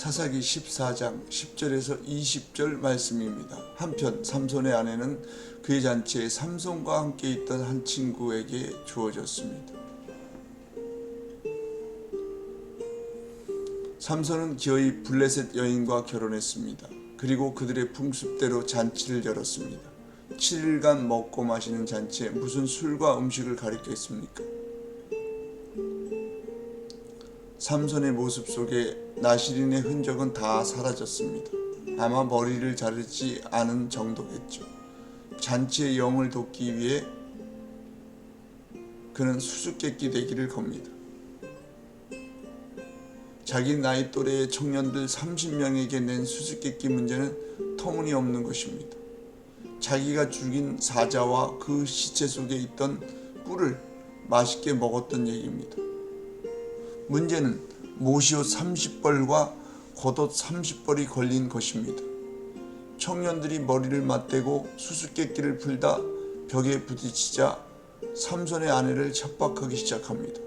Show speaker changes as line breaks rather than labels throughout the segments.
사사기 14장 10절에서 20절 말씀입니다. 한편 삼손의 아내는 그의 잔치에 삼손과 함께 있던 한 친구에게 주어졌습니다. 삼손은 기어이 블레셋 여인과 결혼했습니다. 그리고 그들의 풍습대로 잔치를 열었습니다. 7일간 먹고 마시는 잔치에 무슨 술과 음식을 가리켰습니까? 삼손의 모습 속에 나시린의 흔적은 다 사라졌습니다. 아마 머리를 자르지 않은 정도겠죠. 잔치의 영을 돕기 위해 그는 수수께끼 되기를 겁니다. 자기 나이 또래의 청년들 30명에게 낸 수수께끼 문제는 터무니없는 것입니다. 자기가 죽인 사자와 그 시체 속에 있던 뿔을 맛있게 먹었던 얘기입니다. 문제는 모시옷 30벌과 겉옷 30벌이 걸린 것입니다. 청년들이 머리를 맞대고 수수께끼를 풀다 벽에 부딪히자 삼손의 아내를 협박하기 시작합니다.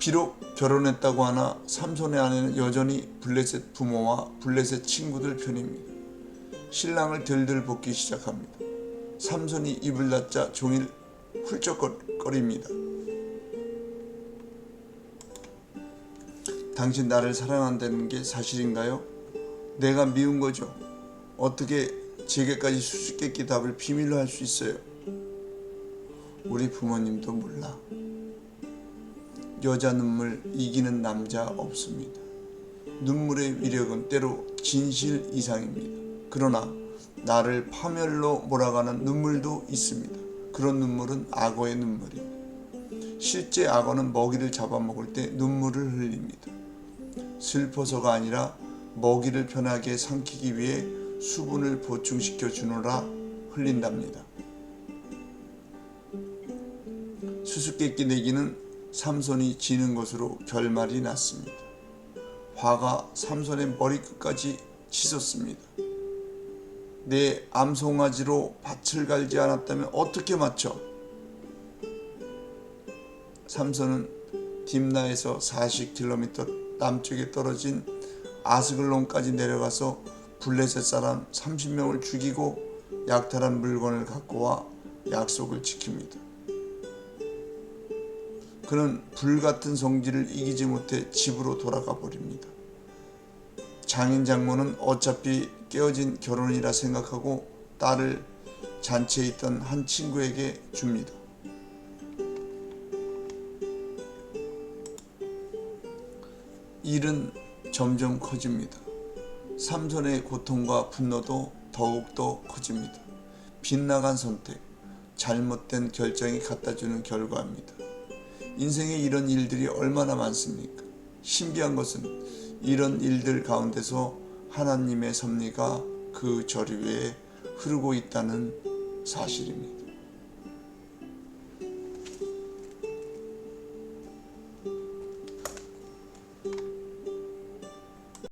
비록 결혼했다고 하나 삼손의 아내는 여전히 블레셋 부모와 블레셋 친구들 편입니다. 신랑을 들들 볶기 시작합니다. 삼손이 입을 닫자 종일 훌쩍거립니다. 당신 나를 사랑한다는 게 사실인가요? 내가 미운 거죠. 어떻게 제게까지 수수께끼 답을 비밀로 할 수 있어요? 우리 부모님도 몰라. 여자 눈물 이기는 남자 없습니다. 눈물의 위력은 때로 진실 이상입니다. 그러나 나를 파멸로 몰아가는 눈물도 있습니다. 그런 눈물은 악어의 눈물입니다. 실제 악어는 먹이를 잡아먹을 때 눈물을 흘립니다. 슬퍼서가 아니라 먹이를 편하게 삼키기 위해 수분을 보충시켜 주느라 흘린답니다. 수수께끼 내기는 삼손이 지는 것으로 결말이 났습니다. 화가 삼손의 머리끝까지 치솟습니다. 내 암송아지로 밭을 갈지 않았다면 어떻게 맞춰? 삼손은 딥나에서 40km 남쪽에 떨어진 아스글론까지 내려가서 블레셋 사람 30명을 죽이고 약탈한 물건을 갖고 와 약속을 지킵니다. 그는 불같은 성질을 이기지 못해 집으로 돌아가 버립니다. 장인 장모는 어차피 깨어진 결혼이라 생각하고 딸을 잔치에 있던 한 친구에게 줍니다. 일은 점점 커집니다. 삼손의 고통과 분노도 더욱더 커집니다. 빗나간 선택, 잘못된 결정이 갖다주는 결과입니다. 인생에 이런 일들이 얼마나 많습니까? 신기한 것은 이런 일들 가운데서 하나님의 섭리가 그 저리 위에 흐르고 있다는 사실입니다.